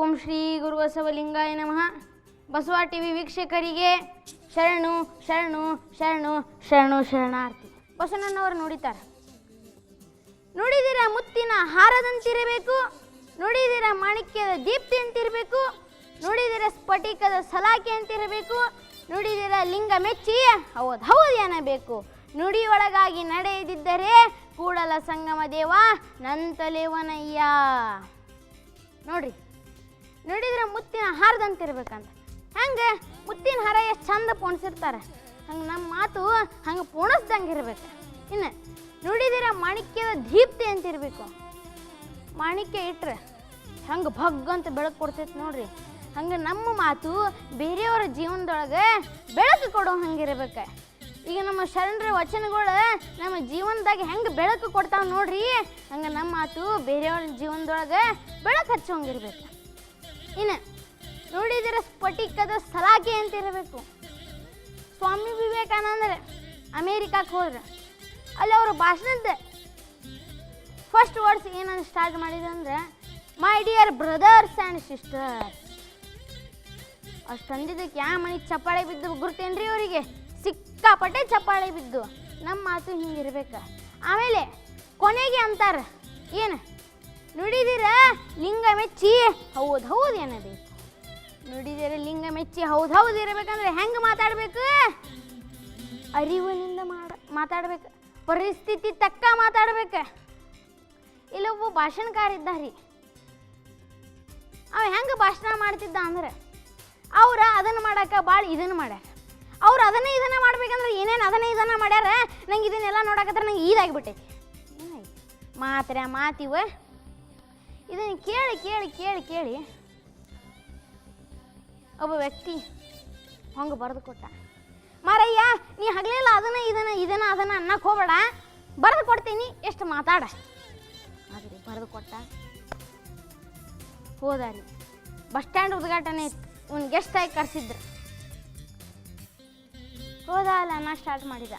ಓಂ ಶ್ರೀ ಗುರು ಬಸವಲಿಂಗಾಯ ನಮಃ. ಬಸವ ಟಿವಿ ವೀಕ್ಷಕರಿಗೆ ಶರಣು ಶರಣು ಶರಣು ಶರಣು ಶರಣಾರ್ಥಿ. ಬಸವಣ್ಣನವರು ನುಡಿತಾರೆ ನುಡಿದಿರ ಮುತ್ತಿನ ಹಾರದಂತಿರಬೇಕು? ನುಡಿದಿರ ಮಾಣಿಕ್ಯದ ದೀಪ್ತಿ ಅಂತಿರಬೇಕು? ನುಡಿದಿರ ಸ್ಫಟಿಕದ ಸಲಾಕೆ ಅಂತಿರಬೇಕು? ನುಡಿದಿರ ಲಿಂಗ ಮೆಚ್ಚಿ ಹೌದು ಹೌದು ಏನಬೇಕು ನುಡಿಯೊಳಗಾಗಿ ನಡೆಯದಿದ್ದರೆ ಕೂಡಲ ಸಂಗಮ ದೇವ ನಂತಲೇವನಯ್ಯ ನೋಡ್ರಿ. ನುಡಿದ್ರೆ ಮುತ್ತಿನ ಹಾರದಂತಿರ್ಬೇಕಂತ. ಹಂಗೆ ಮುತ್ತಿನ ಹಾರ ಎಷ್ಟು ಚಂದ ಪೋಣಿಸಿರ್ತಾರೆ. ಹಂಗೆ ನಮ್ಮ ಮಾತು ಹಂಗೆ ಪೋಣಿಸ್ದಂಗೆ ಇರ್ಬೇಕು ಇನ್ನು ನುಡಿದಿರ ಮಾಣಿಕ್ಯದ ದೀಪ್ತಿ ಅಂತಿರ್ಬೇಕು. ಮಾಣಿಕ್ಯ ಇಟ್ರೆ ಹಂಗೆ ಭಗ್ ಅಂತ ಬೆಳಕು ಕೊಡ್ತೈತೆ ನೋಡ್ರಿ. ಹಂಗೆ ನಮ್ಮ ಮಾತು ಬೇರೆಯವರ ಜೀವನದೊಳಗೆ ಬೆಳಕು ಕೊಡೋ ಹಂಗಿರ್ಬೇಕು. ಈಗ ನಮ್ಮ ಶರಣರ ವಚನಗಳು ನಮ್ಮ ಜೀವನದಾಗ ಹೆಂಗೆ ಬೆಳಕು ಕೊಡ್ತಾವೆ ನೋಡ್ರಿ. ಹಂಗೆ ನಮ್ಮ ಮಾತು ಬೇರೆಯವ್ರ ಜೀವನದೊಳಗೆ ಬೆಳಕು ಹಚ್ಚೋಂಗಿರ್ಬೇಕು. ಇನ್ನು ನೋಡಿದರೆ ಸ್ಫಟಿಕದ ಸಲಾಕೆ ಅಂತ ಇರಬೇಕು. ಸ್ವಾಮಿ ವಿವೇಕಾನಂದರೆ ಅಮೇರಿಕಾಕ್ಕೆ ಹೋದ್ರೆ ಅಲ್ಲಿ ಅವರ ಭಾಷಣದ ಫಸ್ಟ್ ವರ್ಡ್ಸ್ ಏನಂತ ಸ್ಟಾರ್ಟ್ ಮಾಡಿದ್ರು ಅಂದ್ರೆ my dear brothers and sisters ಅಷ್ಟೊಂದಿದ್ದಕ್ಕೆ ಯಾ ಮನೆ ಚಪ್ಪಾಳೆ ಬಿದ್ದು ಗುರ್ತೇನ್ರಿ ಅವರಿಗೆ? ಸಿಕ್ಕಾಪಟ್ಟೆ ಚಪ್ಪಾಳೆ ಬಿದ್ದು. ನಮ್ಮ ಮಾತು ಹಿಂಗಿರ್ಬೇಕು. ಆಮೇಲೆ ಕೊನೆಗೆ ಅಂತಾರೆ, ಏನು? ನುಡಿದಿರ ಲಿಂಗ ಮೆಚ್ಚಿ ಹೌದು ಹೌದು ಏನಬೇಕು ನುಡಿದಿರ ಲಿಂಗ ಮೆಚ್ಚಿ ಹೌದು ಹೌದು ಇರಬೇಕಂದ್ರೆ ಹೆಂಗೆ ಮಾತಾಡಬೇಕು? ಅರಿವಿನಿಂದ ಮಾಡ, ಮಾತಾಡ್ಬೇಕು. ಪರಿಸ್ಥಿತಿ ತಕ್ಕ ಮಾತಾಡ್ಬೇಕು. ಇಲ್ಲೊಬ್ಬ ಭಾಷಣಕಾರ ಇದ್ದಾರಿ ಅವ ಹೆಂಗೆ ಭಾಷಣ ಮಾಡ್ತಿದ್ದ ಅಂದ್ರೆ, ಅವ್ರ ಅದನ್ನು ಮಾಡಕ್ಕೆ ಭಾಳ ಇದನ್ನು ಮಾಡ್ಯಾರ. ಅವ್ರು ಅದನ್ನೇ ಇದನ್ನ ಮಾಡ್ಬೇಕಂದ್ರೆ ಏನೇನು ಅದನ್ನೇ ಇದನ್ನ ಮಾಡ್ಯಾರ? ನಂಗೆ ಇದನ್ನೆಲ್ಲ ನೋಡಕತ್ರ ನಂಗೆ ಈದಾಗಿಬಿಟ್ಟೈತಿ ಏನಾಯ್ತು? ಮಾತ್ರ ಮಾತಿವ. ಇದನ್ನು ಕೇಳಿ ಕೇಳಿ ಕೇಳಿ ಕೇಳಿ. ಒಬ್ಬ ವ್ಯಕ್ತಿ ಹಂಗೆ ಬರೆದು ಕೊಟ್ಟ. ಮಾರಯ್ಯ, ನೀ ಹಗಲಿಲ್ಲ, ಅದನ್ನ, ಇದನ್ನ ಇದನ್ನ, ಅದನ್ನ ಅನ್ನಕ್ಕೆ ಹೋಗ್ಬೇಡ. ಬರೆದು ಕೊಡ್ತೀನಿ, ಎಷ್ಟು ಮಾತಾಡ. ಆದ್ರಿ ಬರೆದು ಕೊಟ್ಟ. ಹೋದಾರಿ. ಬಸ್ ಸ್ಟ್ಯಾಂಡ್ ಉದ್ಘಾಟನೆ ಇತ್ತು. ಒಂದು ಗೆಸ್ಟ್ ಆಗಿ ಕರೆಸಿದ್ರು. ಹೋದ ಅಲ್ಲ ಅನ್ನ ಸ್ಟಾರ್ಟ್ ಮಾಡಿದ.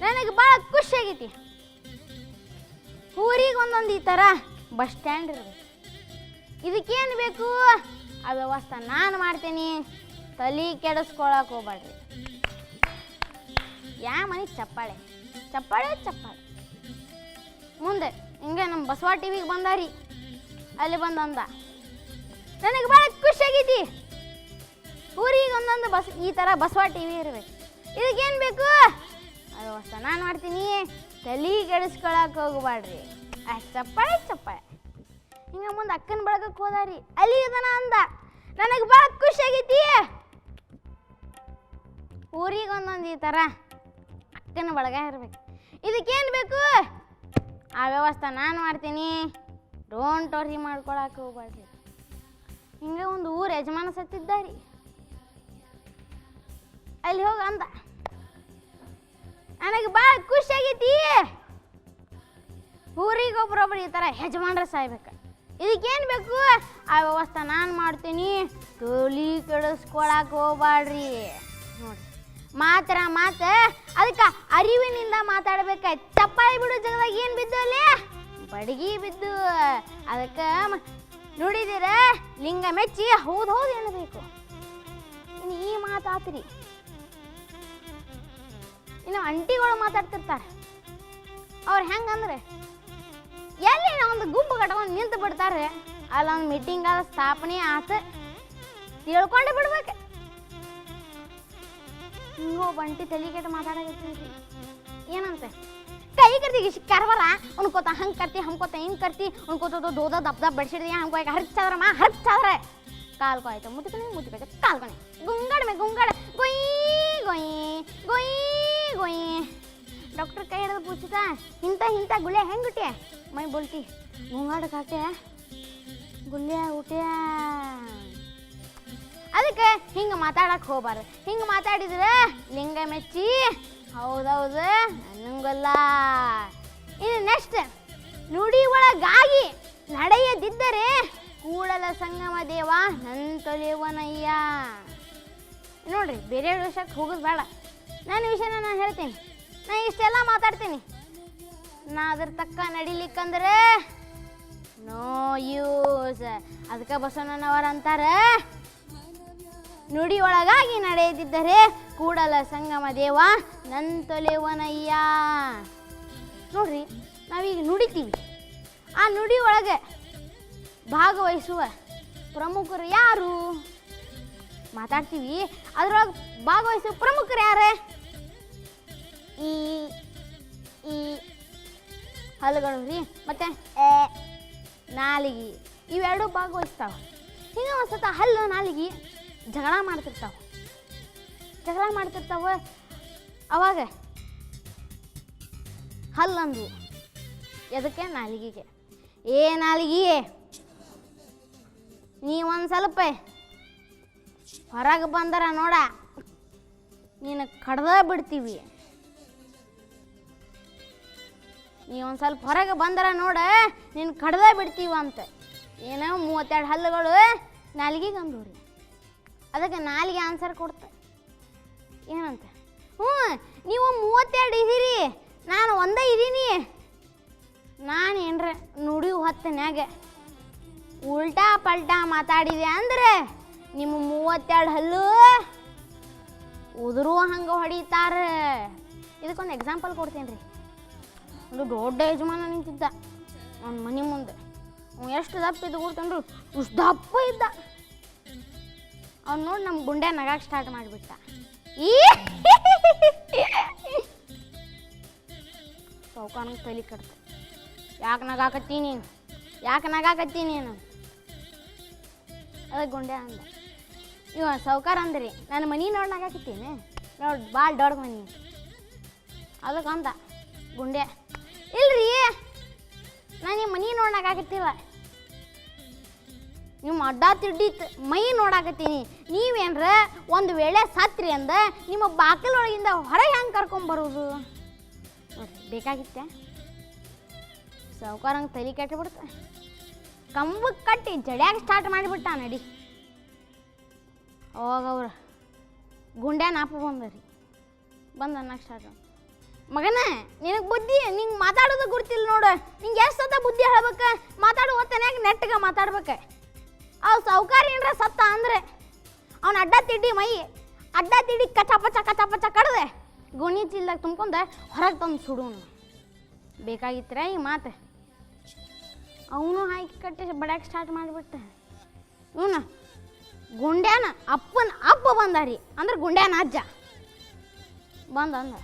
ನನಗೆ ಭಾಳ ಖುಷಿ ಆಗೈತಿ. ಊರಿಗೆ ಒಂದೊಂದು ಈ ಥರ ಬಸ್ ಸ್ಟ್ಯಾಂಡ್ ಇರಬೇಕು ಇದಕ್ಕೇನು ಬೇಕು? ಆ ವ್ಯವಸ್ಥೆ ನಾನು ಮಾಡ್ತೀನಿ. ತಲೆ ಕೆಡಿಸ್ಕೊಳಕ್ಕೆ ಹೋಗ್ಬೇಡ್ರಿ. ಯಾ ಮನೆ ಚಪ್ಪಾಳೆ? ಚಪ್ಪಾಳೆ ಚಪ್ಪಾಳೆ. ಮುಂದೆ, ಹಿಂಗೆ ನಮ್ಮ ಬಸವ ಟಿವಿಗೆ ಬಂದಾರಿ ಅಲ್ಲಿ ಬಂದಂದ ನನಗೆ ಭಾಳ ಖುಷಿ ಆಗೈತಿ ಊರಿಗೆ ಒಂದೊಂದು ಬಸ್, ಈ ಥರ ಬಸವ ಟಿವಿ ಇರಬೇಕು. ಇದಕ್ಕೇನು ಬೇಕು? ಅದು ಹೊಸ ನಾನು ಮಾಡ್ತೀನಿ. ತಲೆ ಕೆಡಿಸ್ಕೊಳಕ್ ಹೋಗ್ಬಾಡ್ರಿ ಅಷ್ಟು ಚಪ್ಪಾಳೆ ಚಪ್ಪಾಳೆ. ಹಿಂಗೆ ಮುಂದೆ ಅಕ್ಕನ ಬಳಗಕ್ಕೆ ಹೋದಾರಿ. ಅಲ್ಲಿ ಇದನ ಅಂದ, ನನಗೆ ಭಾಳ ಖುಷಿ ಆಗೈತಿ ಊರಿಗೆ ಒಂದೊಂದು ಈ ಥರ ಅಕ್ಕನ ಬಳಗ ಇರ್ಬೇಕು. ಇದಕ್ಕೇನು ಬೇಕು? ಆ ವ್ಯವಸ್ಥೆ ನಾನು ಮಾಡ್ತೀನಿ. ಡೋಂಟ್ ಟೋರಿ ಮಾಡ್ಕೊಳಕ್ಕೆ ಹೋಗ್ಬಾಡ್ರಿ ಹಿಂಗೆ ಒಂದು ಊರು ಯಜಮಾನ ಸತ್ತಿದ್ದಾರಿ. ಅಲ್ಲಿ ಹೋಗಿ ಅಂದ. ನನಗೆ ಭಾಳ ಖುಷಿ ಆಗೈತಿ. ಊರಿಗೆ ಒಬ್ರೊಬ್ರು ಈ ಥರ ಯಜಮಾನ್ರ ಸಾಯ್ಬೇಕು. ಇದಕ್ಕೇನು ಬೇಕು? ಆ ವ್ಯವಸ್ಥೆ ನಾನು ಮಾಡ್ತೀನಿ. ತೋಲಿ ಕೆಡಿಸ್ಕೊಳಕ್ಕೆ ಹೋಗ್ಬಾಡ್ರಿ ನೋಡಿ. ಮಾತ್ರ ಮಾತ ಅದಕ್ಕೆ ಅರಿವಿನಿಂದ ಮಾತಾಡ್ಬೇಕಾಯ್ತು. ಚಪ್ಪಾಳಿ ಬಿಡು ಜಗದಾಗ ಏನು ಬಿದ್ದು ಅಲ್ಲಿ? ಬಡಗಿ ಬಿದ್ದು. ಅದಕ್ಕೆ ನೋಡಿದಿರ? ಲಿಂಗ ಮೆಚ್ಚಿ ಹೌದು ಹೌದು ಏನು ಬೇಕು ಈ ಮಾತಾತ್ರಿ ಇನ್ನು ಅಂಟಿಗಳು ಮಾತಾಡ್ತಿರ್ತಾರೆ. ಅವ್ರು ಹೆಂಗಂದ್ರೆ, ಎಲ್ಲಿ ಒಂದು ಗುಂಪು ಕಟ್ಕೊಂಡು ನಿಂತು ಬಿಡ್ತಾರೆ. ಅಲ್ಲೊಂದು ಮೀಟಿಂಗ್ ಆದ ಸ್ಥಾಪನೆ ಆತ ತಿಳ್ಕೊಂಡು ಬಿಡ್ಬೇಕು. ಹಿಂಗೋ ಬಂಟಿ ತಲೆ ಕೆಟ್ಟ ಮಾತಾಡಕತ್ತಿ ಏನಂತೆ? ಕೈ ಕರ್ತಿ ಕರ್ವರ ಉನ್ಕೋತ ಹಂಗೆ ಕರ್ತಿ ಹಂಕೋತ ಹಿಂಗೆ ಕರ್ತಿ ಉಣ್ಕೋತ ದೋದ ದಪ್ ದಪ್ ಬಡ್ಸಿಡ್ದಿ ಹಂಗೆ ಮಾ ಹರ್ಚಾದ್ರೆ ಕಾಲ್ ಕೊಯ್ತು ಮುಟ್ಟಿಕೊನೆ ಮುಚ್ಚಬೇಕು ಕಾಲ್ ಕೊನೆ ಗುಂಗಡ ಮೇ ಗುಂಗಡ ಗೊಯ್ ಗೊಯಿ ಗೊಯಿ ಗೊಯಿ. ಡಾಕ್ಟರ್ ಕೈ ಹಿಡಿದು ಪೂಜಿತ ಇಂಥ ಇಂಥ ಗುಳ್ಳೆ ಹೆಂಗೆ ಹುಟ್ಟಿಯ ಮೈ ಬೋಲ್ತಿ. ಮುಂಗಾಡ ಕಾಟೆ ಗುಳ್ಳೆ ಊಟ ಅದಕ್ಕೆ ಹಿಂಗೆ ಮಾತಾಡಕ್ಕೆ ಹೋಗ್ಬಾರ್ದು. ಹಿಂಗೆ ಮಾತಾಡಿದ್ರೆ ಲಿಂಗ ಮೆಚ್ಚಿ. ಹೌದೌದು, ನನಗಲ್ಲ. ಇನ್ನು ನೆಕ್ಸ್ಟ್ ನುಡಿ ಒಳಗಾಗಿ ನಡೆಯದಿದ್ದರೆ ಕೂಡಲ ಸಂಗಮ ದೇವ ನನ್ನ ತೊಲೆಯವನಯ್ಯ. ನೋಡ್ರಿ ಬೇರೆ ವಿಷಯಕ್ಕೆ ಹೋಗೋದು ಬೇಡ. ನನ್ನ ವಿಷಯನ ನಾನು ಹೇಳ್ತೀನಿ. ನಾ ಇಷ್ಟೆಲ್ಲ ಮಾತಾಡ್ತೀನಿ. ನಾ ಅದ್ರ ತಕ್ಕ ನಡಿಲಿಕ್ಕಂದ್ರೆ ನೋ ಯೂಸ್ ಅದಕ್ಕೆ ಬಸವಣ್ಣನವರ ಅಂತಾರೆ, ನುಡಿ ಒಳಗಾಗಿ ನಡೆಯದಿದ್ದರೆ ಕೂಡಲ ಸಂಗಮ ದೇವ ನಂತೊಲೆವನಯ್ಯ ನೋಡ್ರಿ, ನಾವೀಗ ನುಡಿತೀವಿ. ಆ ನುಡಿ ಒಳಗೆ ಭಾಗವಹಿಸುವ ಪ್ರಮುಖರು ಯಾರು? ಮಾತಾಡ್ತೀವಿ. ಅದ್ರೊಳಗೆ ಭಾಗವಹಿಸುವ ಪ್ರಮುಖರು ಯಾರೇ? ಈ ಈ ಹಲ್ಲುಗಳು ರೀ. ಮತ್ತೆ ನಾಲಿಗೆ. ಇವೆರಡು ಭಾಗವಹಿಸ್ತಾವ. ಹಿಂಗೆ ಒಂದು ಸತ ಹಲ್ಲು, ನಾಲಿಗೆ ಜಗಳ ಮಾಡ್ತಿರ್ತಾವ. ಜಗಳ ಮಾಡ್ತಿರ್ತಾವ ಅವಾಗ. ಹಲ್ಲಂದು ಎದಕ್ಕೆ? ನಾಲಿಗೆಗೆ. ಏ ನಾಲಿಗೆ ನೀ ಒಂದು ಸ್ವಲ್ಪ ಹೊರಗೆ ಬಂದರ ನೋಡ. ನೀನು ಕಡ್ದ ಬಿಡ್ತೀವಿ. ನೀ ಒಂದು ಸ್ವಲ್ಪ ಹೊರಗೆ ಬಂದರ ನೋಡ, ನೀನು ಕಡ್ದ ಬಿಡ್ತೀವಿ ಅಂತ ಏನೋ ಮೂವತ್ತೆರಡು ಹಲ್ಲುಗಳು ನಾಲಿಗೆಗೆ ಅಂದವ್ರಿ ಅದಕ್ಕೆ ನಾಲಿಗೆ ಆನ್ಸರ್ ಕೊಡ್ತ. ಏನಂತ? ಹ್ಞೂ, ನೀವು ಮೂವತ್ತೆರಡು ಇದ್ದೀರಿ, ನಾನು ಒಂದೇ ಇದ್ದೀನಿ. ನಾನು ಏನ್ರ ನುಡಿ ಹೊತ್ತನ್ಯಾಗ ಉಲ್ಟಾ ಪಲ್ಟಾ ಮಾತಾಡಿದೆ ಅಂದ್ರೆ ನಿಮ್ಮ ಮೂವತ್ತೆರಡು ಹಲ್ಲು ಉದುರು ಹಂಗೆ ಹೊಡಿತಾರ. ಇದಕ್ಕೊಂದು ಎಕ್ಸಾಂಪಲ್ ಕೊಡ್ತೀನಿ ರೀ ಒಂದು ದೊಡ್ಡ ಯಜಮಾನ ನಿಂತಿದ್ದ. ಅವ್ನ ಮನೆ ಮುಂದೆ. ಅವ್ನು ಎಷ್ಟು ದಪ್ಪ ಇದ್ದು ಕೊಡ್ತಂದ್ರು ಇಷ್ಟು ದಪ್ಪ ಇದ್ದ. ಅವ್ನು ನೋಡಿ ನಮ್ಮ ಗುಂಡೆ ನಗಾಕ್ ಸ್ಟಾರ್ಟ್ ಮಾಡಿಬಿಟ್ಟ. ಈ ಚೌಕಾನ ತಲೆ ಕಡ್ತ ಯಾಕೆ ನಗಾಕತ್ತೀನಿ ನೀನು? ಯಾಕೆ ನಗಾಕತ್ತೀನಿ ನೀನು? ಅದೇ ಗುಂಡೆ ಅಂದ. ಇವ ಸೌಕಾರ ಅಂದ್ರಿ, ನನ್ನ ಮನೆ ನೋಡಿ ನಗಾಕತ್ತೀನಿ ನೋಡಿ ಭಾಳ ದೊಡ್ಡ ಮನೆ. ಅದಕ್ಕೆ ಅಂದ ಗುಂಡೆ ಇಲ್ರಿ, ನಾನು ನಿಮ್ಮ ಮನೆ ನೋಡಿ ನಗಾಕತ್ತಿಲ್ಲ ನಿಮ್ಮ ಅಡ್ಡ ತಿಡ್ಡಿತ್ ಮೈ ನೋಡಾಕತ್ತೀನಿ ನೀವೇನ್ರ ಒಂದು ವೇಳೆ ಸತ್ರಿ ಅಂದ, ನಿಮ್ಮ ಬಾಗಿಲೊಳಗಿಂದ ಹೊರಗೆ ಹೆಂಗೆ ಕರ್ಕೊಂಬರೋದು ಬೇಕಾಗಿತ್ತೆ ಸಾವುಕಾರಂಗೆ ತಲೆ ಕೆಟ್ಟಬಿಡ್ತ ಕಂಬಕ್ಕೆ ಕಟ್ಟಿ ಜಡ್ಯಾಗ ಸ್ಟಾರ್ಟ್ ಮಾಡಿಬಿಟ್ಟ ನಡಿ ಅವಾಗ ಗುಂಡ್ಯಾ ನಾಪ ಬಂದರಿ. ಬಂದ ಅನ್ನಕ್ಕೆ ಸ್ಟಾರ್ಟ್ ಮಗನ, ನಿನಗೆ ಬುದ್ಧಿ, ನಿಂಗೆ ಮಾತಾಡೋದು ಗುರ್ತಿಲ್ಲ ನೋಡು. ನಿಂಗೆ ಎಷ್ಟು ಸತ ಬುದ್ಧಿ ಹೇಳ್ಬೇಕು? ಮಾತಾಡೋ ಹೊತ್ತನ್ಯಾಗ ನೆಟ್ಟಗೆ ಮಾತಾಡ್ಬೇಕು. ಅವ್ ಸಾವುಕಾರ ಏನ್ರ ಸತ್ತ ಅಂದ್ರೆ ಅವ್ನು ಅಡ್ಡ ತಿಡ್ಡಿ ಮೈ, ಅಡ್ಡ ತಿಡ್ಡಿ ಕಚ ಪಚ ಕಚ ಪಚ ಕಡ್ದೆ. ಗೋಣಿ ಚೀಲ್ದಾಗ ತುಂಬ್ಕೊಂಡೆ ಹೊರಗೆ ತಂದು ಸುಡೋನು ಬೇಕಾಗಿತ್ತರ ಈ ಮಾತು. ಅವನು ಹಾಕಿ ಕಟ್ಟಿ ಬಡ್ಯಾಕೆ ಸ್ಟಾರ್ಟ್ ಮಾಡಿಬಿಟ್ಟೆ. ಇವನ ಗುಂಡ್ಯಾನ ಅಪ್ಪನ ಅಪ್ಪ ಬಂದಾರಿ. ಅಂದ್ರೆ ಗುಂಡ್ಯಾನ ಅಜ್ಜ. ಬಂದ ಅಂದ.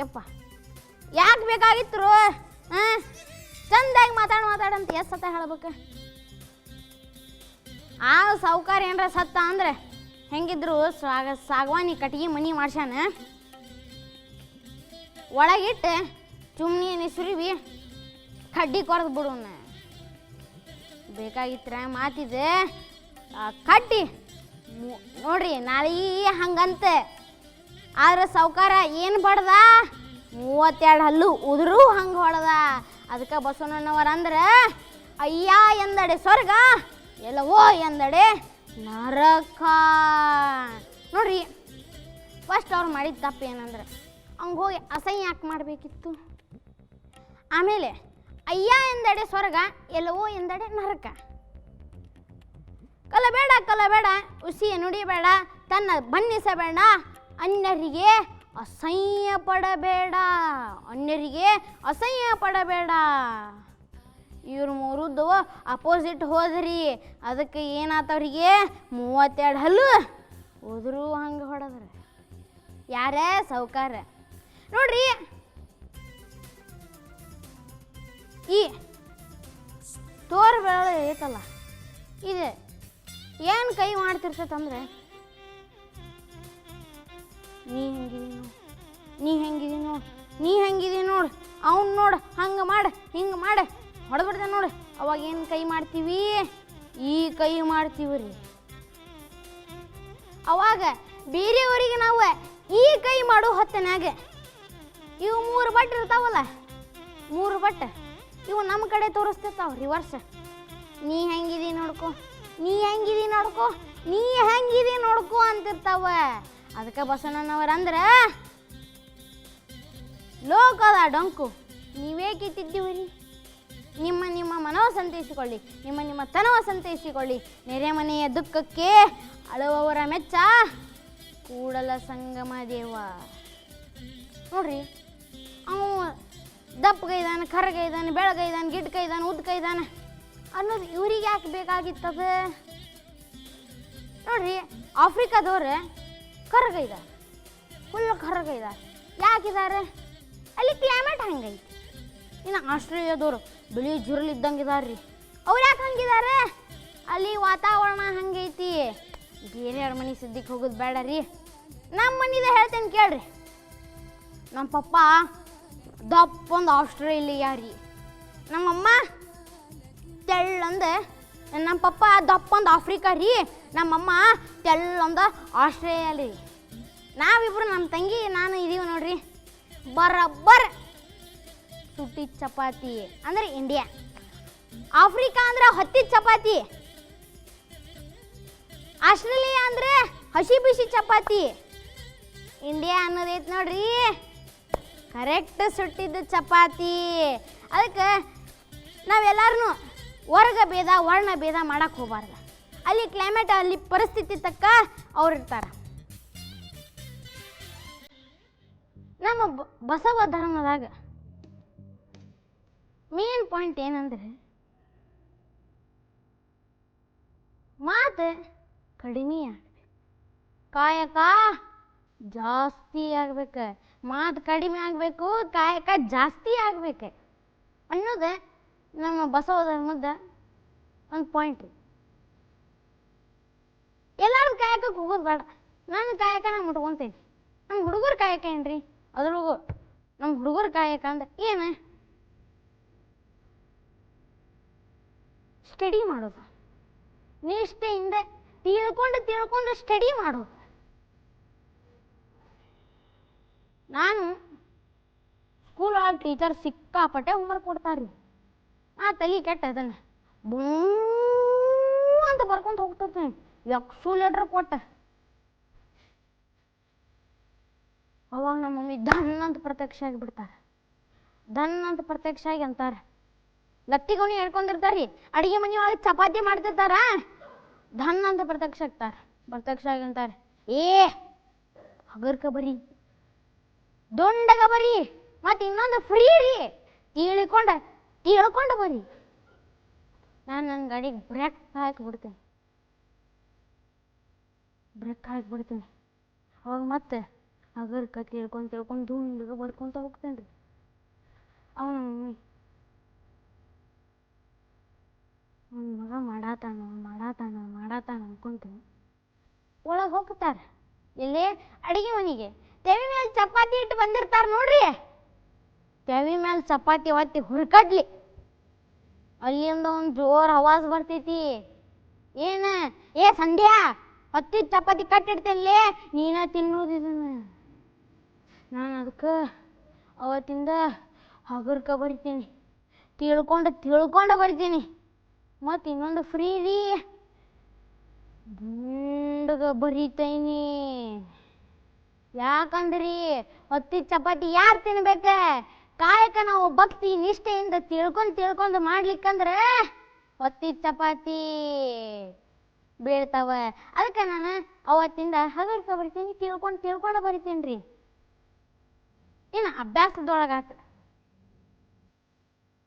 ಯಪ್ಪ, ಯಾಕೆ ಬೇಕಾಗಿತ್ತು ಹಾಂ ಚಂದಾಗಿ ಮಾತಾಡ ಮಾತಾಡಂತ ಎಷ್ಟು ಸತ್ತ ಹೇಳ್ಬೇಕು? ಆ ಸಾವುಕಾರ ಏನ್ರ ಸತ್ತ ಅಂದ್ರೆ ಹೆಂಗಿದ್ರು ಸಾಗ ಸಾಗವಾನಿ ಕಟ್ಗೆ ಮನಿ ಮಾಡ್ಸ್ಯಾನ. ಒಳಗಿಟ್ಟು ಚುಮ್ನಿ ನಿಸುರಿವಿ ಕಡ್ಡಿ ಕೊರೆದು ಬಿಡೋಣ ಬೇಕಾಗಿತ್ರ ಮಾತಿದೆ? ಕಡ್ಡಿ ನೋಡ್ರಿ, ನಾಳೆ ಹಂಗಂತೆ. ಆದ್ರೆ ಸಾವುಕಾರ ಏನು ಬಡ್ದ? ಮೂವತ್ತೆರಡು ಹಲ್ಲು ಉದುರು ಹಂಗೆ ಹೊಡೆದ. ಅದಕ್ಕೆ ಬಸವಣ್ಣನವರ ಅಂದ್ರೆ, ಅಯ್ಯ, ಎಂದಡೆ ಸ್ವರ್ಗ, ಎಲ್ಲವೋ ಎಂದಡೆ ನರಕ. ನೋಡ್ರಿ ಫಸ್ಟ್ ಅವ್ರು ಮಾಡಿದ ತಪ್ಪು ಏನಂದ್ರೆ, ಹಂಗೆ ಹೋಗಿ ಅಸಹ್ಯ ಯಾಕೆ ಮಾಡಬೇಕಿತ್ತು? ಆಮೇಲೆ, ಅಯ್ಯ, ಎಂದಡೆ ಸ್ವರ್ಗ, ಎಲ್ಲವೋ ಎಂದಡೆ ನರಕ. ಕಲಬೇಡ ಕಲಬೇಡ. ಉಸಿಯ ನುಡಿಬೇಡ, ತನ್ನ ಬಣ್ಣಿಸಬೇಡ. ಅನ್ಯರಿಗೆ ಅಸಹ್ಯ ಪಡಬೇಡ. ಅನ್ಯರಿಗೆ ಅಸಹ್ಯ ಪಡಬೇಡ. ಇವ್ರ ಮೂರುದ್ದು ಅಪೋಸಿಟ್ ಹೋದ್ರಿ. ಅದಕ್ಕೆ ಏನಾತವ್ರಿಗೆ ಮೂವತ್ತೆರಡು ಹಲ್ಲು. ಹೋದ್ರು ಹಂಗೆ ಹೊಡೆದ್ರೆ. ಯಾರೇ ಸೌಕಾರ ನೋಡ್ರಿ. ಈ ತೋರ್ ಬೆಳೆ ಐತಲ್ಲ. ಇದೆ. ಏನು ಕೈ ಮಾಡ್ತಿರ್ತಂದ್ರೆ ನೀ ಹೆಂಗಿದಿ ನೋಡು. ನೀ ಹೆಂಗಿದೀನಿ ನೋಡು. ನೀ ಹೆಂಗಿದಿ ನೋಡು. ಅವ್ನು ನೋಡು. ಹಂಗೆ ಮಾಡು. ಹಿಂಗೆ ಮಾಡು. ಹೊಡೆದ್ಬಿಡ್ದೆ ನೋಡು. ಅವಾಗ ಏನು ಕೈ ಮಾಡ್ತೀವಿ? ಈ ಕೈ ಮಾಡ್ತೀವಿ ರೀ. ಅವಾಗ ಬೇರೆಯವರಿಗೆ ನಾವು ಈ ಕೈ ಮಾಡೋ ಹೊತ್ತನ್ಯಾಗ? ಇವು ಮೂರು ಬಟ್ ಇರ್ತಾವಲ್ಲ? ಮೂರು ಬಟ್. ಇವು ನಮ್ಮ ಕಡೆ ತೋರಿಸ್ತಿರ್ತಾವ ರಿವರ್ಸ್ ನೀ ಹೆಂಗಿದಿ ನೋಡ್ಕೊ. ನೀ ಹೆಂಗಿದಿ ನೋಡ್ಕೊ, ನೀ ಹೆಂಗಿದಿ ನೋಡ್ಕೊ ಅಂತಿರ್ತಾವ. ಅದಕ್ಕೆ ಬಸವಣ್ಣನವರ ಅಂದ್ರೆ, ಲೋಕದ ಡೊಂಕು, ನೀವೇ ಕಿತ್ತಿದ್ದೀವಿ ರೀ ನಿಮ್ಮ ನಿಮ್ಮ ಮನವ ಸಂತೈಸಿಕೊಳ್ಳಿ, ನಿಮ್ಮ ನಿಮ್ಮ ತನವ ಸಂತೈಸಿಕೊಳ್ಳಿ. ನೆರೆ ಮನೆಯ ದುಃಖಕ್ಕೆ ಅಳುವವರ ಮೆಚ್ಚ ಕೂಡಲ ಸಂಗಮ ದೇವ. ನೋಡ್ರಿ, ಅವ ದಪ್ಪಗೈದಾನ ಕರಗೈದಾನ, ಬೆಳಗೈದಾನ, ಗಿಡ್ಕೈದಾನ, ಉದ್ಕೈದಾನ ಅನ್ನೋದು ಇವ್ರಿಗೆ ಯಾಕೆ ಬೇಕಾಗಿತ್ತದ? ನೋಡ್ರಿ, ಆಫ್ರಿಕಾದವ್ರು ಕರ್ಗೈದ ಫುಲ್ ಕರ್ಗೈದ ಯಾಕಿದ್ದಾರೆ ಅಲ್ಲಿ ಕ್ಲೈಮೇಟ್ ಹಂಗೈತಿ. ಇನ್ನು ಆಸ್ಟ್ರೇಲಿಯಾದವರು ಬಿಳಿ ಜುರುಳಿದ್ದಂಗೆ ಇದಾರ್ರಿ ಅವ್ರು ಯಾಕೆ ಹಂಗಿದ್ದಾರೆ ಅಲ್ಲಿ ವಾತಾವರಣ ಹಂಗೈತಿ. ಬೇರೆಯವ್ರ ಮನೆ ಸುದ್ದಿಗೆ ಹೋಗೋದು ಬೇಡ ರೀ ನಮ್ಮ ಮನಿದ ಹೇಳ್ತೇನೆ ಕೇಳ್ರಿ. ನಮ್ಮ ಪಪ್ಪ ದಪ್ಪೊಂದು ಆಸ್ಟ್ರೇಲಿಯಾ ರೀ ನಮ್ಮಮ್ಮ ತೆಳ್ಳಂದ. ನಮ್ಮ ಪಪ್ಪ ದಪ್ಪಂದು ಆಫ್ರಿಕಾ ರೀ, ನಮ್ಮಮ್ಮ ತೆಳ್ಳೊಂದು ಆಸ್ಟ್ರೇಲಿಯಾ ರೀ. ನಾವಿಬ್ರು ನಮ್ಮ ತಂಗಿ, ನಾನು ಇದೀವಿ ನೋಡ್ರಿ. ಬರಬ್ಬರ್ ಸುಟ್ಟಿ ಚಪಾತಿ ಅಂದ್ರೆ ಇಂಡಿಯಾ ಆಫ್ರಿಕಾ ಅಂದ್ರೆ ಹತ್ತಿ ಚಪಾತಿ. ಆಸ್ಟ್ರೇಲಿಯಾ ಅಂದ್ರೆ ಹಸಿ ಬಿಸಿ ಚಪಾತಿ. ಇಂಡಿಯಾ ಅನ್ನೋದೈತೆ ನೋಡ್ರಿ. ಕರೆಕ್ಟ್ ಸುಟ್ಟಿದ್ದ ಚಪಾತಿ. ಅದಕ್ಕೆ ನಾವೆಲ್ಲರೂ ವರ್ಗ ಭೇದ, ವರ್ಣ ಭೇದ ಮಾಡಕ್ಕೆ ಹೋಗಬಾರ್ದು. ಅಲ್ಲಿ ಕ್ಲೈಮೇಟ್ ಅಲ್ಲಿ ಪರಿಸ್ಥಿತಿ ತಕ್ಕ ಅವ್ರು ಇರ್ತಾರೆ. ನಮ್ಮ ಬಸವ ಧರ್ಮದಾಗ ಮೇನ್ ಪಾಯಿಂಟ್ ಏನಂದ್ರೆ ಮಾತು ಕಡಿಮೆ ಆಗ್ಬೇಕು. ಕಾಯಕ ಜಾಸ್ತಿ ಆಗ್ಬೇಕು. ಮಾತು ಕಡಿಮೆ ಆಗಬೇಕು, ಕಾಯಕ ಜಾಸ್ತಿ ಆಗ್ಬೇಕು ಅನ್ನೋದು ನಮ್ಮ ಬಸವ ಧರ್ಮದ ಒಂದು ಪಾಯಿಂಟ್ ಎಲ್ಲರೂ ಕಾಯಕಕ್ಕೆ ಹೋಗೋದು ಬೇಡ. ನನ್ನ ಕಾಯಕ ನಾನು ಮುಟ್ಕೊತೇನೆ. ನಮ್ಮ ಹುಡುಗರ ಕಾಯಕ ಏನ್ರಿ? ಅದ್ರೊಳಗು ನಮ್ಮ ಹುಡುಗರ ಕಾಯಕ ಅಂದ್ರೆ ಏನು? ಸ್ಟಡಿ ಮಾಡೋದು. ನಿಷ್ಠೆಯಿಂದ ತಿಳ್ಕೊಂಡು ತಿಳ್ಕೊಂಡು ಸ್ಟಡಿ ಮಾಡೋದು. ನಾನು ಸ್ಕೂಲ್ ಒಳಗೆ ಟೀಚರ್ ಸಿಕ್ಕಾಪಟ್ಟೆ ಹೋಮ್ವರ್ಕ್ ಕೊಡ್ತಾರ್ರಿ. ಆ ತಲೆ ಕೆಟ್ಟ ಅದನ್ನ. ಬೂ ಅಂತ ಬರ್ಕೊಂಡು ಹೋಗ್ತದೆ ಎಕ್ಸು ಲೆಟ್ರ್ ಕೊಟ್ಟ. ಅವಾಗ ನಮ್ಮ ಮಮ್ಮಿ ಧನ್ ಅಂತ ಪ್ರತ್ಯಕ್ಷ ಆಗಿಬಿಡ್ತಾರೆ ಧನ್ ಅಂತ ಪ್ರತ್ಯಕ್ಷ ಆಗಿ ಅಂತಾರೆ. ಲತ್ತಿ ಗೋಣಿ ಹೇಳ್ಕೊಂಡಿರ್ತಾರ್ರಿ, ಅಡಿಗೆ ಮನೆ ಒಳಗೆ ಚಪಾತಿ ಮಾಡ್ತಿರ್ತಾರ? ಧನ್ ಅಂತ ಪ್ರತ್ಯಕ್ಷ ಆಗ್ತಾರೆ. ಪ್ರತ್ಯಕ್ಷ ಆಗಿ ಅಂತಾರೆ, ಏ ಹಗರ್ಕ ಬರಿ ದೊಂಡಗ ಬರಿ ಮತ್ತೆ ಇನ್ನೊಂದು ಫ್ರೀ ರೀ. ತಿಳ್ಕೊಂಡ ತಿಳ್ಕೊಂಡ ಬರಿ ನಾನು ನನ್ನ ಗಾಡಿಗೆ ಬ್ರೇಕ್ ಹಾಕಿಬಿಡ್ತೇನೆ. ಬ್ರೇಕ್ ಹಾಕಿಬಿಡ್ತೀನಿ. ಅವಾಗ ಮತ್ತೆ ಹಗರ್ಕ ತಿಳ್ಕೊಂಡು ತಿಳ್ಕೊಂಡು ದುಂಡಗ ಬರ್ಕೊಂತ ಹೋಗ್ತೇನೆ ರೀ ಅವನು ಅವ್ನ ಮಗ ಮಾಡಾತಾನ ಮಾಡಾತಾನ ಮಾಡಾತಾನ ಅನ್ಕೊಂತೀನಿ. ಒಳಗೆ ಹೋಗ್ತಾರೆ. ಎಲ್ಲಿ? ಅಡಿಗೆ ಮನೆಗೆ. ತೆವಿ ಮೇಲೆ ಚಪಾತಿ ಇಟ್ಟು ಬಂದಿರ್ತಾರೆ ನೋಡ್ರಿ. ತೆವಿ ಮೇಲೆ ಚಪಾತಿ ಒತ್ತಿ ಹುರ್ಕಡ್ಲಿ. ಅಲ್ಲಿಂದ ಒಂದು ಜೋರ್ ಆವಾಜ್ ಬರ್ತೈತಿ. ಏನ? ಏ ಸಂಧ್ಯಾ ಹತ್ತಿದ ಚಪಾತಿ ಕಟ್ಟಿಡ್ತೇನೆ ನೀನ ತಿನ್ನೋದು ಇದನ್ನ. ನಾನು ಅದಕ್ಕೆ ಅವತ್ತಿಂದ ಹಗರ್ಕ ಬರಿತೀನಿ. ತಿಳ್ಕೊಂಡು ತಿಳ್ಕೊಂಡು ಬರಿತೀನಿ. ಮತ್ತು ಇನ್ನೊಂದು ಫ್ರೀ ರೀ ಗುಂಡಗ ಬರಿತೈನಿ. ಯಾಕಂದ್ರಿ? ಹೊತ್ತಿದ ಚಪಾತಿ ಯಾರು ತಿನ್ಬೇಕ? ಕಾಯಕ ನಾವು ಭಕ್ತಿ ನಿಷ್ಠೆಯಿಂದ ತಿಳ್ಕೊಂಡು ತಿಳ್ಕೊಂಡು ಮಾಡ್ಲಿಕ್ಕಂದ್ರೆ ಹೊತ್ತಿ ಚಪಾತಿ ಬೀಳ್ತಾವ. ಅದಕ್ಕೆ ನಾನು ಅವತ್ತಿಂದ ಹಗರ್ಕ ಬರ್ತೀನಿ, ತಿಳ್ಕೊಂಡು ತಿಳ್ಕೊಂಡು ಬರಿತೀನಿ ರೀ ಇನ್ನು ಅಭ್ಯಾಸದೊಳಗಾತ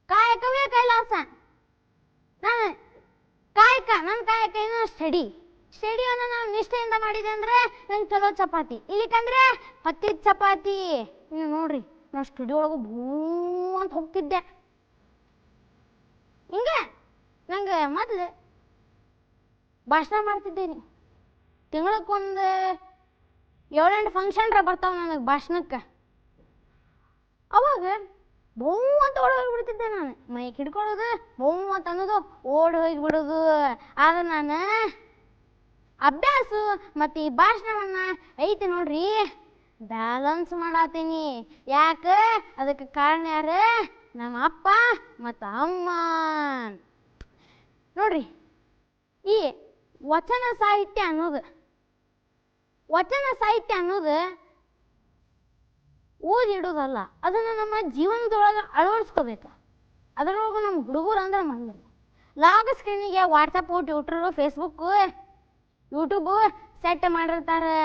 ಕಾಯಕವೇ ಕೈಲಾಸ. ನಾನು ಕಾಯಕ ನನ್ನ ಕಾಯಕ ಏನು ಸ್ಟಡಿ ಸ್ಟಡಿಯನ್ನು ನಾನು ನಿಷ್ಠೆಯಿಂದ ಮಾಡಿದೆ ಅಂದ್ರೆ ನಂಗೆ ಚಲೋ ಚಪಾತಿ. ಇಲ್ಲಿಕಂದ್ರೆ ಹತ್ತಿದ ಚಪಾತಿ. ನೀವು ನೋಡ್ರಿ. ನಾ ಸ್ಟುಡಿಯೋ ಒಳಗೆ ಭೂ ಅಂತ ಹೋಗ್ತಿದ್ದೆ ಹಿಂಗೆ ನಂಗೆ ಮೊದಲು ಭಾಷಣ ಮಾಡ್ತಿದ್ದೀನಿ ತಿಂಗಳಕ್ಕೊಂದು ಏಳೆಂಟು ಫಂಕ್ಷನ್ರ ಬರ್ತಾವ ನನಗೆ ಭಾಷಣಕ್ಕೆ ಅವಾಗ ಬೌ ಅಂತ ಓಡಿ ಹೋಗ್ಬಿಡ್ತಿದ್ದೆ ನಾನು ಮೈಕ್ ಹಿಡ್ಕೊಳ್ಳೋದು ಬೌ ಅಂತ ಅನ್ನೋದು ಓಡಿ ಹೋಗ್ಬಿಡೋದು ಆದ್ರೆ ನಾನು ಅಭ್ಯಾಸ ಮತ್ತು ಈ ಭಾಷಣವನ್ನು ಐತಿ ನೋಡ್ರಿ ಬ್ಯಾಲೆನ್ಸ್ ಮಾಡತ್ತೀನಿ ಯಾಕ? ಅದಕ್ಕೆ ಕಾರಣ ಯಾರು? ನಮ್ಮ ಅಪ್ಪ ಮತ್ತು ಅಮ್ಮ. ನೋಡ್ರಿ, ಈ ವಚನ ಸಾಹಿತ್ಯ ಅನ್ನೋದು, ವಚನ ಸಾಹಿತ್ಯ ಅನ್ನೋದು ಓದಿಡೋದಲ್ಲ, ಅದನ್ನು ನಮ್ಮ ಜೀವನದೊಳಗೆ ಅಳವಡಿಸ್ಕೋಬೇಕು. ಅದ್ರೊಳಗೂ ನಮ್ಮ ಹುಡುಗರು ಅಂದ್ರೆ ಮಂದಿ log ಸ್ಕ್ರೀನಿಗೆ WhatsApp Twitter Facebook YouTube set ಮಾಡಿರ್ತಾರೆ.